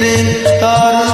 getting harder.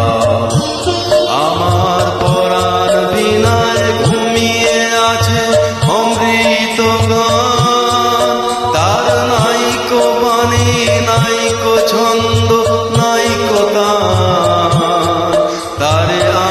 নাই কো ছন্দ নাই কো